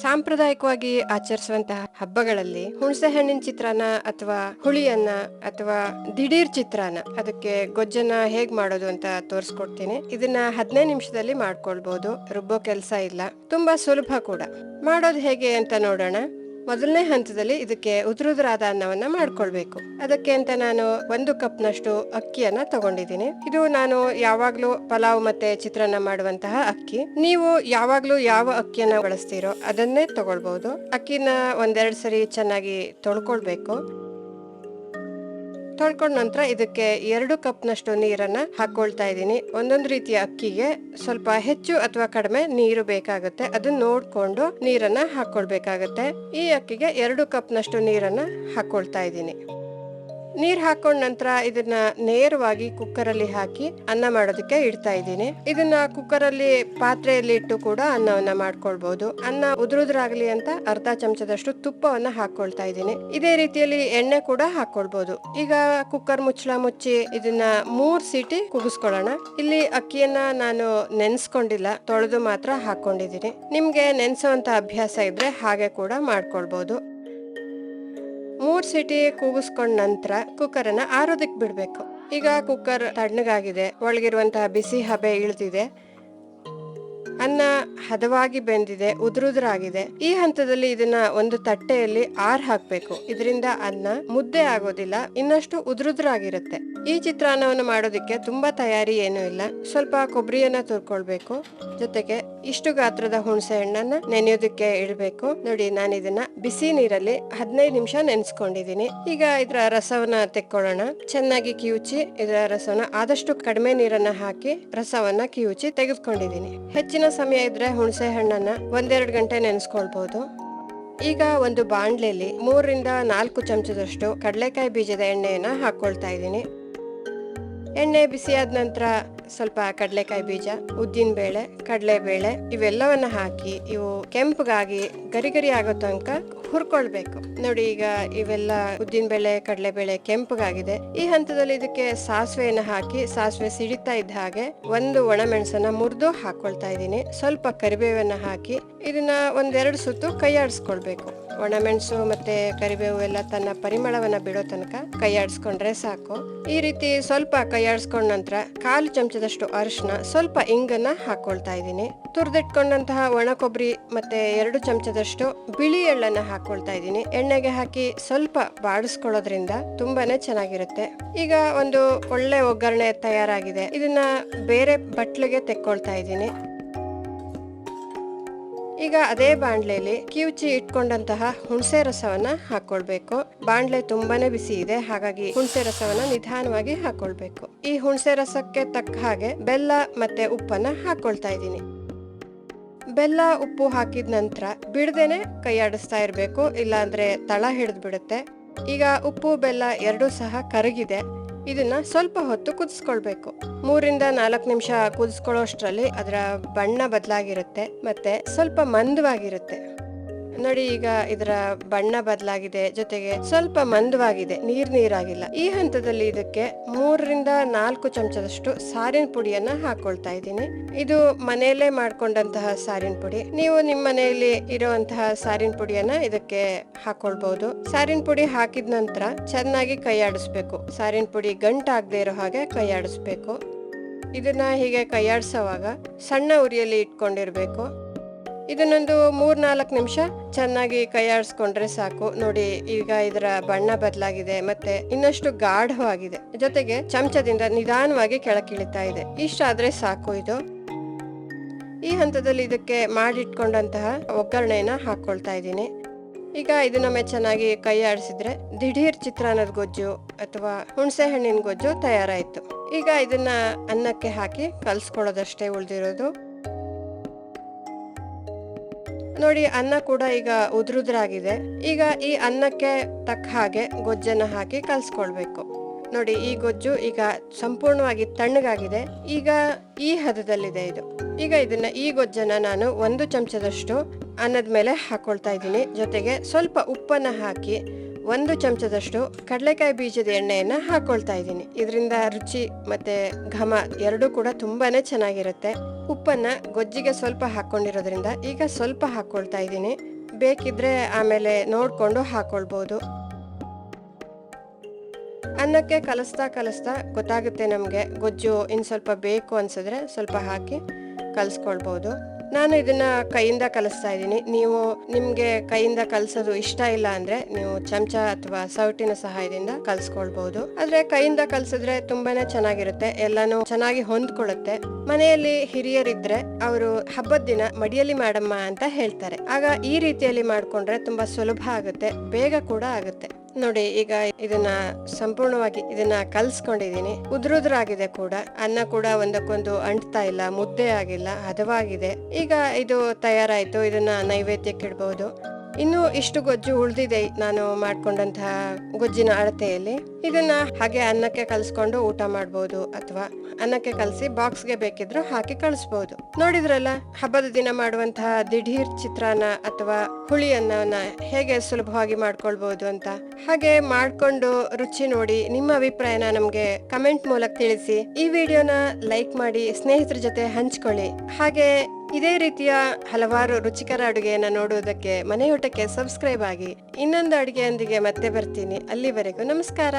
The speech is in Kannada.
ಸಾಂಪ್ರದಾಯಿಕವಾಗಿ ಆಚರಿಸುವಂತಹ ಹಬ್ಬಗಳಲ್ಲಿ ಹುಣಸೆ ಹಣ್ಣಿನ ಚಿತ್ರಾನ್ನ ಅಥವಾ ಹುಳಿಯನ್ನ ಅಥವಾ ದಿಢೀರ್ ಚಿತ್ರಾನ್ನ, ಅದಕ್ಕೆ ಗೊಜ್ಜನ್ನ ಹೇಗ್ ಮಾಡೋದು ಅಂತ ತೋರಿಸ್ಕೊಡ್ತೀನಿ. ಇದನ್ನ ಹದಿನೈದು ನಿಮಿಷದಲ್ಲಿ ಮಾಡ್ಕೊಳ್ಬಹುದು ರುಬ್ಬೋ ಕೆಲಸ ಇಲ್ಲ, ತುಂಬಾ ಸುಲಭ ಕೂಡ. ಮಾಡೋದು ಹೇಗೆ ಅಂತ ನೋಡೋಣ. ಮೊದಲನೇ ಹಂತದಲ್ಲಿ ಇದಕ್ಕೆ ಉದುರುದ್ರಾದ ಅನ್ನವನ್ನ ಮಾಡ್ಕೊಳ್ಬೇಕು. ಅದಕ್ಕೆ ಅಂತ ನಾನು ಒಂದು ಕಪ್ನಷ್ಟು ಅಕ್ಕಿಯನ್ನ ತಗೊಂಡಿದ್ದೀನಿ. ಇದು ನಾನು ಯಾವಾಗ್ಲೂ ಪಲಾವ್ ಮತ್ತೆ ಚಿತ್ರಾನ್ನ ಮಾಡುವಂತಹ ಅಕ್ಕಿ. ನೀವು ಯಾವಾಗ್ಲೂ ಯಾವ ಅಕ್ಕಿಯನ್ನ ಬಳಸ್ತೀರೋ ಅದನ್ನೇ ತಗೊಳ್ಬಹುದು ಅಕ್ಕಿನ ಒಂದೆರಡು ಸರಿ ಚೆನ್ನಾಗಿ ತೊಳ್ಕೊಳ್ಬೇಕು. ತೊಳ್ಕೊಂಡ ನಂತರ ಇದಕ್ಕೆ ಎರಡು ಕಪ್ನಷ್ಟು ನೀರನ್ನ ಹಾಕೊಳ್ತಾ ಇದ್ದೀನಿ. ಒಂದೊಂದು ರೀತಿಯ ಅಕ್ಕಿಗೆ ಸ್ವಲ್ಪ ಹೆಚ್ಚು ಅಥವಾ ಕಡಿಮೆ ನೀರು ಬೇಕಾಗುತ್ತೆ. ಅದನ್ನ ನೋಡ್ಕೊಂಡು ನೀರನ್ನ ಹಾಕೊಳ್ಬೇಕಾಗತ್ತೆ. ಈ ಅಕ್ಕಿಗೆ ಎರಡು ಕಪ್ನಷ್ಟು ನೀರನ್ನ ಹಾಕೊಳ್ತಾ ಇದ್ದೀನಿ. ನೀರ್ ಹಾಕೊಂಡ ನಂತರ ಇದನ್ನ ನೇರವಾಗಿ ಕುಕ್ಕರ್ ಅಲ್ಲಿ ಹಾಕಿ ಅನ್ನ ಮಾಡೋದಕ್ಕೆ ಇಡ್ತಾ ಇದ್ದೀನಿ. ಇದನ್ನ ಕುಕ್ಕರ್ ಅಲ್ಲಿ ಪಾತ್ರೆಯಲ್ಲಿ ಇಟ್ಟು ಕೂಡ ಅನ್ನವನ್ನ ಮಾಡ್ಕೊಳ್ಬಹುದು ಅನ್ನ ಉದುರುದ್ರಾಗ್ಲಿ ಅಂತ ಅರ್ಧ ಚಮಚದಷ್ಟು ತುಪ್ಪವನ್ನ ಹಾಕೊಳ್ತಾ ಇದ್ದೀನಿ. ಇದೇ ರೀತಿಯಲ್ಲಿ ಎಣ್ಣೆ ಕೂಡ ಹಾಕೊಳ್ಬಹುದು ಈಗ ಕುಕ್ಕರ್ ಮುಚ್ಚಳ ಮುಚ್ಚಿ ಇದನ್ನ ಮೂರ್ ಸೀಟಿ ಕುಗಿಸ್ಕೊಳ್ಳೋಣ ಇಲ್ಲಿ ಅಕ್ಕಿಯನ್ನ ನಾನು ನೆನ್ಸ್ಕೊಂಡಿಲ್ಲ. ತೊಳೆದು ಮಾತ್ರ ಹಾಕೊಂಡಿದ್ದೀನಿ. ನಿಮ್ಗೆ ನೆನ್ಸುವಂತ ಅಭ್ಯಾಸ ಇದ್ರೆ ಹಾಗೆ ಕೂಡ ಮಾಡ್ಕೊಳ್ಬಹುದು ಸಿಟಿ ಕೂಗಿಸ್ಕೊಂಡ ನಂತರ ಕುಕ್ಕರ್ ಅನ್ನ ಬಿಡಬೇಕು ಬಿಡ್ಬೇಕು. ಈಗ ಕುಕ್ಕರ್ ತಣ್ಣಗಾಗಿದೆ ಒಳಗಿರುವಂತಹ ಬಿಸಿ ಹಬೆ ಇಳಿದಿದೆ. ಅನ್ನ ಹದವಾಗಿ ಬೆಂದಿದೆ, ಉದುರುದ್ರಾಗಿದೆ. ಈ ಹಂತದಲ್ಲಿ ಇದನ್ನ ಒಂದು ತಟ್ಟೆಯಲ್ಲಿ ಆರ್ ಹಾಕ್ಬೇಕು. ಇದರಿಂದ ಅನ್ನ ಮುದ್ದೆ ಆಗೋದಿಲ್ಲ, ಇನ್ನಷ್ಟು ಉದುರುದ್ರಾಗಿರುತ್ತೆ. ಈ ಚಿತ್ರಾನ್ನವನ್ನು ಮಾಡೋದಕ್ಕೆ ತುಂಬಾ ತಯಾರಿ ಏನೂ ಇಲ್ಲ. ಸ್ವಲ್ಪ ಕೊಬ್ಬರಿಯನ್ನ ತುರ್ಕೊಳ್ಬೇಕು. ಜೊತೆಗೆ ಇಷ್ಟು ಗಾತ್ರದ ಹುಣಸೆ ಹಣ್ಣನ್ನ ನೆನೆಯೋದಕ್ಕೆ ಇಡಬೇಕು. ನೋಡಿ, ನಾನು ಇದನ್ನ ಬಿಸಿ ನೀರಲ್ಲಿ ಹದಿನೈದು ನಿಮಿಷ ನೆನೆಸ್ಕೊಂಡಿದೀನಿ ಈಗ ಇದರ ರಸವನ್ನ ತೆಕ್ಕೊಳ್ಳೋಣ. ಚೆನ್ನಾಗಿ ಕಿವುಚಿ, ಇದರ ರಸವನ್ನ ಆದಷ್ಟು ಕಡಿಮೆ ನೀರನ್ನ ಹಾಕಿ ರಸವನ್ನ ಕಿವುಚಿ ತೆಗೆದುಕೊಂಡಿದೀನಿ ಹೆಚ್ಚಿನ ಸಮಯ ಇದ್ರೆ ಹುಣಸೆ ಹಣ್ಣನ್ನ ಒಂದೆರಡು ಗಂಟೆ ನೆನೆಸ್ಕೊಳ್ಬಹುದು ಈಗ ಒಂದು ಬಾಣ್ಲೆಯಲ್ಲಿ ಮೂರರಿಂದ ನಾಲ್ಕು ಚಮಚದಷ್ಟು ಕಡಲೆಕಾಯಿ ಬೀಜದ ಎಣ್ಣೆಯನ್ನ ಹಾಕೊಳ್ತಾ ಇದ್ದೀನಿ. ಎಣ್ಣೆ ಬಿಸಿಯಾದ ನಂತರ ಸ್ವಲ್ಪ ಕಡಲೆಕಾಯಿ ಬೀಜ, ಉದ್ದಿನ ಬೇಳೆ ಕಡಲೆಬೇಳೆ ಇವೆಲ್ಲವನ್ನ ಹಾಕಿ ಇವು ಕೆಂಪಗಾಗಿ ಗರಿ ಗರಿ ಆಗೋ ತನಕ ಹುರ್ಕೊಳ್ಬೇಕು. ನೋಡಿ ಈಗ ಇವೆಲ್ಲ ಉದ್ದಿನ ಬೇಳೆ ಕಡಲೆಬೇಳೆ ಕೆಂಪಗಾಗಿದೆ. ಈ ಹಂತದಲ್ಲಿ ಇದಕ್ಕೆ ಸಾಸಿವೆಯನ್ನು ಹಾಕಿ ಸಾಸಿವೆ ಸಿಡಿತಾ ಇದ್ದ ಹಾಗೆ ಒಂದು ಒಣಮೆಣಸನ್ನ ಮುರಿದು ಹಾಕೊಳ್ತಾ ಇದ್ದೀನಿ. ಸ್ವಲ್ಪ ಕರಿಬೇವನ್ನ ಹಾಕಿ ಇದನ್ನ ಒಂದೆರಡು ಸುತ್ತು ಕೈಯಾಡಿಸ್ಕೊಳ್ಬೇಕು. ಒಣಮೆಣಸು ಮತ್ತೆ ಕರಿಬೇವು ಎಲ್ಲ ತನ್ನ ಪರಿಮಳವನ್ನ ಬಿಡೋ ತನಕ ಕೈಯಾಡಿಸ್ಕೊಂಡ್ರೆ ಸಾಕು. ಈ ರೀತಿ ಸ್ವಲ್ಪ ಕೈಯಾಡಿಸ್ಕೊಂಡ ನಂತರ ಕಾಲು ಚಮಚದಷ್ಟು ಅರಿಶಿನ. ಸ್ವಲ್ಪ ಇಂಗನ್ನ ಹಾಕ್ಕೊಳ್ತಾ ಇದ್ದೀನಿ. ತುರ್ದಿಟ್ಕೊಂಡಂತಹ ಒಣ ಕೊಬ್ಬರಿ ಮತ್ತೆ ಎರಡು ಚಮಚದಷ್ಟು ಬಿಳಿ ಎಳ್ಳನ್ನ ಹಾಕೊಳ್ತಾ ಇದ್ದೀನಿ. ಎಣ್ಣೆಗೆ ಹಾಕಿ ಸ್ವಲ್ಪ ಬಾಡಿಸ್ಕೊಳ್ಳೋದ್ರಿಂದ ತುಂಬಾನೇ ಚೆನ್ನಾಗಿರುತ್ತೆ. ಈಗ ಒಂದು ಒಳ್ಳೆ ಒಗ್ಗರಣೆ ತಯಾರಾಗಿದೆ. ಇದನ್ನ ಬೇರೆ ಬಟ್ಲಿಗೆ ತೆಕ್ಕೊಳ್ತಾ ಇದ್ದೀನಿ. ಈಗ ಅದೇ ಬಾಣ್ಲೆಯಲ್ಲಿ ಕಿವುಚಿ ಇಟ್ಕೊಂಡಂತಹ ಹುಣಸೆ ರಸವನ್ನ ಹಾಕೊಳ್ಬೇಕು. ಬಾಣ್ಲೆ ತುಂಬಾನೇ ಬಿಸಿ ಇದೆ, ಹಾಗಾಗಿ ಹುಣಸೆ ರಸವನ್ನ ನಿಧಾನವಾಗಿ ಹಾಕೊಳ್ಬೇಕು. ಈ ಹುಣಸೆ ರಸಕ್ಕೆ ತಕ್ಕ ಹಾಗೆ ಬೆಲ್ಲ ಮತ್ತೆ ಉಪ್ಪನ್ನ ಹಾಕೊಳ್ತಾ ಇದ್ದೀನಿ. ಬೆಲ್ಲ, ಉಪ್ಪು ಹಾಕಿದ ನಂತರ ಬಿಡದೇನೆ ಆಡಿಸ್ತಾ ಇರಬೇಕು, ಇಲ್ಲಾಂದ್ರೆ ತಳ ಹಿಡಿದು ಬಿಡುತ್ತೆ ಈಗ ಉಪ್ಪು, ಬೆಲ್ಲ ಎರಡೂ ಸಹ ಕರಗಿದೆ. ಇದನ್ನ ಸ್ವಲ್ಪ ಹೊತ್ತು ಕುದಿಸ್ಕೊಳ್ಬೇಕು. ಮೂರಿಂದ ನಾಲ್ಕು ನಿಮಿಷ ಕುದಿಸ್ಕೊಳ್ಳೋಷ್ಟ್ರಲ್ಲಿ ಅದರ ಬಣ್ಣ ಬದಲಾಗಿರುತ್ತೆ ಮತ್ತೆ ಸ್ವಲ್ಪ ಮಂದವಾಗಿರುತ್ತೆ. ನೋಡಿ, ಈಗ ಇದರ ಬಣ್ಣ ಬದಲಾಗಿದೆ, ಜೊತೆಗೆ ಸ್ವಲ್ಪ ಮಂದವಾಗಿದೆ, ನೀರ್ ನೀರಾಗಿಲ್ಲ. ಈ ಹಂತದಲ್ಲಿ ಇದಕ್ಕೆ ಮೂರರಿಂದ ನಾಲ್ಕು ಚಮಚದಷ್ಟು ಸಾರಿನ ಪುಡಿಯನ್ನ ಹಾಕೊಳ್ತಾ ಇದ್ದೀನಿ. ಇದು ಮನೆಯಲ್ಲೇ ಮಾಡ್ಕೊಂಡಂತಹ ಸಾರಿನ ಪುಡಿ. ನೀವು ನಿಮ್ಮ ಮನೆಯಲ್ಲಿ ಇರುವಂತಹ ಸಾರಿನ ಪುಡಿಯನ್ನ ಇದಕ್ಕೆ ಹಾಕೊಳ್ಬಹುದು ಸಾರಿನ ಪುಡಿ ಹಾಕಿದ ನಂತರ ಚೆನ್ನಾಗಿ ಕೈಯಾಡಿಸ್ಬೇಕು. ಸಾರಿನ ಪುಡಿ ಗಂಟಾಗದೆ ಇರೋ ಹಾಗೆ ಕೈಯಾಡಿಸ್ಬೇಕು. ಇದನ್ನ ಹೀಗೆ ಕೈಯಾಡಿಸೋವಾಗ ಸಣ್ಣ ಉರಿಯಲ್ಲಿ ಇಟ್ಕೊಂಡಿರ್ಬೇಕು. ಇದನ್ನೊಂದು ಮೂರ್ ನಾಲ್ಕು ನಿಮಿಷ ಚೆನ್ನಾಗಿ ಕೈಯಾಡಿಸ್ಕೊಂಡ್ರೆ ಸಾಕು. ನೋಡಿ, ಈಗ ಇದರ ಬಣ್ಣ ಬದಲಾಗಿದೆ, ಮತ್ತೆ ಇನ್ನಷ್ಟು ಗಾಢವಾಗಿದೆ ಜೊತೆಗೆ ಚಮಚದಿಂದ ನಿಧಾನವಾಗಿ ಕೆಳಕಿಳಿತಾ ಇದೆ. ಇಷ್ಟಾದ್ರೆ ಸಾಕು ಇದು. ಈ ಹಂತದಲ್ಲಿ ಇದಕ್ಕೆ ಮಾಡಿಟ್ಕೊಂಡಂತಹ ಒಗ್ಗರಣೆನ ಹಾಕೊಳ್ತಾ ಇದ್ದೀನಿ. ಈಗ ಇದನ್ನೊಮ್ಮೆ ಚೆನ್ನಾಗಿ ಕೈ ಆಡಿಸಿದ್ರೆ ದಿಢೀರ್ ಚಿತ್ರಾನ್ನದ ಗೊಜ್ಜು ಅಥವಾ ಹುಣಸೆ ಹಣ್ಣಿನ ಗೊಜ್ಜು ತಯಾರಾಯಿತು. ಈಗ ಇದನ್ನ ಅನ್ನಕ್ಕೆ ಹಾಕಿ ಕಲ್ಸ್ಕೊಳ್ಳೋದಷ್ಟೇ ಉಳಿದಿರೋದು. ನೋಡಿ, ಅನ್ನ ಕೂಡ ಈಗ ಉದ್ರುದ್ರಾಗಿದೆ. ಈಗ ಈ ಅನ್ನಕ್ಕೆ ತಕ್ಕ ಹಾಗೆ ಗೊಜ್ಜನ್ನ ಹಾಕಿ ಕಲ್ಸ್ಕೊಳ್ಬೇಕು. ನೋಡಿ, ಈ ಗೊಜ್ಜು ಈಗ ಸಂಪೂರ್ಣವಾಗಿ ತಣ್ಣಗಾಗಿದೆ. ಈಗ ಈ ಹದದಲ್ಲಿದೆ ಇದು. ಈಗ ಇದನ್ನ ಈ ಗೊಜ್ಜನ್ನ ನಾನು ಒಂದು ಚಮಚದಷ್ಟು ಅನ್ನದ ಮೇಲೆ ಹಾಕೊಳ್ತಾ ಇದ್ದೀನಿ. ಜೊತೆಗೆ ಸ್ವಲ್ಪ ಉಪ್ಪನ್ನ ಹಾಕಿ ಒಂದು ಚಮಚದಷ್ಟು ಕಡಲೆಕಾಯಿ ಬೀಜದ ಎಣ್ಣೆಯನ್ನ ಹಾಕೊಳ್ತಾ ಇದ್ದೀನಿ. ಇದರಿಂದ ರುಚಿ ಮತ್ತೆ ಘಮ ಎರಡೂ ಕೂಡ ತುಂಬಾನೇ ಚೆನ್ನಾಗಿರುತ್ತೆ. ಉಪ್ಪನ್ನ ಗೊಜ್ಜಿಗೆ ಸ್ವಲ್ಪ ಹಾಕೊಂಡಿರೋದ್ರಿಂದ ಈಗ ಸ್ವಲ್ಪ ಹಾಕ್ಕೊಳ್ತಾ ಇದ್ದೀನಿ. ಬೇಕಿದ್ರೆ ಆಮೇಲೆ ನೋಡಿಕೊಂಡು ಹಾಕ್ಕೊಳ್ಬೋದು ಅನ್ನಕ್ಕೆ ಕಲಿಸ್ತಾ ಕಲಿಸ್ತಾ ಗೊತ್ತಾಗುತ್ತೆ ನಮಗೆ ಗೊಜ್ಜು ಇನ್ನು ಸ್ವಲ್ಪ ಬೇಕು ಅನ್ಸಿದ್ರೆ ಸ್ವಲ್ಪ ಹಾಕಿ ಕಲಿಸ್ಕೊಳ್ಬೋದು. ನಾನು ಇದನ್ನ ಕೈಯಿಂದ ಕಲಿಸ್ತಾ ಇದ್ದೀನಿ. ನೀವು ನಿಮಗೆ ಕೈಯಿಂದ ಕಲಿಸೋದು ಇಷ್ಟ ಇಲ್ಲ ಅಂದ್ರೆ ನೀವು ಚಮಚ ಅಥವಾ ಸೌಟಿನ ಸಹಾಯದಿಂದ ಕಲಿಸ್ಕೊಳ್ಬಹುದು ಆದ್ರೆ ಕೈಯಿಂದ ಕಲಿಸಿದ್ರೆ ತುಂಬಾನೇ ಚೆನ್ನಾಗಿರುತ್ತೆ. ಎಲ್ಲಾನು ಚೆನ್ನಾಗಿ ಹೊಂದ್ಕೊಳ್ಳುತ್ತೆ. ಮನೆಯಲ್ಲಿ ಹಿರಿಯರಿದ್ರೆ ಅವರು ಹಬ್ಬದ ದಿನ ಮಡಿಯಲ್ಲಿ ಮಾಡಮ್ಮ ಅಂತ ಹೇಳ್ತಾರೆ. ಆಗ ಈ ರೀತಿಯಲ್ಲಿ ಮಾಡ್ಕೊಂಡ್ರೆ ತುಂಬಾ ಸುಲಭ ಆಗುತ್ತೆ. ಬೇಗ ಕೂಡ ಆಗುತ್ತೆ. ನೋಡಿ, ಈಗ ಇದನ್ನ ಸಂಪೂರ್ಣವಾಗಿ ಇದನ್ನ ಕಲ್ಸ್ಕೊಂಡಿದೀನಿ ಉದ್ರುದ್ರಾಗಿದೆ ಕೂಡ. ಅನ್ನ ಕೂಡ ಒಂದಕ್ಕೊಂದು ಅಂಟ್ತಾ ಇಲ್ಲ, ಮುದ್ದೆ ಆಗಿಲ್ಲ, ಹದವಾಗಿದೆ. ಈಗ ಇದು ತಯಾರಾಯ್ತು. ಇದನ್ನ ನೈವೇದ್ಯಕ್ಕೆ ಇಡಬಹುದು ಇನ್ನು ಇಷ್ಟು ಗೊಜ್ಜು ಉಳಿದಿದೆ ನಾನು ಮಾಡ್ಕೊಂಡಂತಹ ಗೊಜ್ಜಿನ ಅಳತೆಯಲ್ಲಿ. ಇದನ್ನ ಹಾಗೆ ಅನ್ನಕ್ಕೆ ಕಲಿಸ್ಕೊಂಡು ಊಟ ಮಾಡಬಹುದು ಅಥವಾ ಅನ್ನಕ್ಕೆ ಕಲಸಿ ಬಾಕ್ಸ್ಗೆ ಬೇಕಿದ್ರು ಹಾಕಿ ಕಳಿಸಬಹುದು ನೋಡಿದ್ರಲ್ಲ, ಹಬ್ಬದ ದಿನ ಮಾಡುವಂತಹ ದಿಢೀರ್ ಚಿತ್ರಾನ್ನ ಅಥವಾ ಹುಳಿ ಅನ್ನವನ್ನ ಹೇಗೆ ಸುಲಭವಾಗಿ ಮಾಡ್ಕೊಳ್ಬಹುದು ಅಂತ? ಹಾಗೆ ಮಾಡ್ಕೊಂಡು ರುಚಿ ನೋಡಿ ನಿಮ್ಮ ಅಭಿಪ್ರಾಯನ ನಮ್ಗೆ ಕಮೆಂಟ್ ಮೂಲಕ ತಿಳಿಸಿ. ಈ ವಿಡಿಯೋನ ಲೈಕ್ ಮಾಡಿ, ಸ್ನೇಹಿತರ ಜೊತೆ ಹಂಚ್ಕೊಳ್ಳಿ. ಹಾಗೆ ಇದೇ ರೀತಿಯ ಹಲವಾರು ರುಚಿಕರ ಅಡುಗೆಯನ್ನು ನೋಡುವುದಕ್ಕೆ ಮನೆಯೂಟಕ್ಕೆ ಸಬ್ಸ್ಕ್ರೈಬ್ ಆಗಿ ಇನ್ನೊಂದು ಅಡುಗೆಯೊಂದಿಗೆ ಮತ್ತೆ ಬರ್ತೀನಿ. ಅಲ್ಲಿವರೆಗೂ ನಮಸ್ಕಾರ.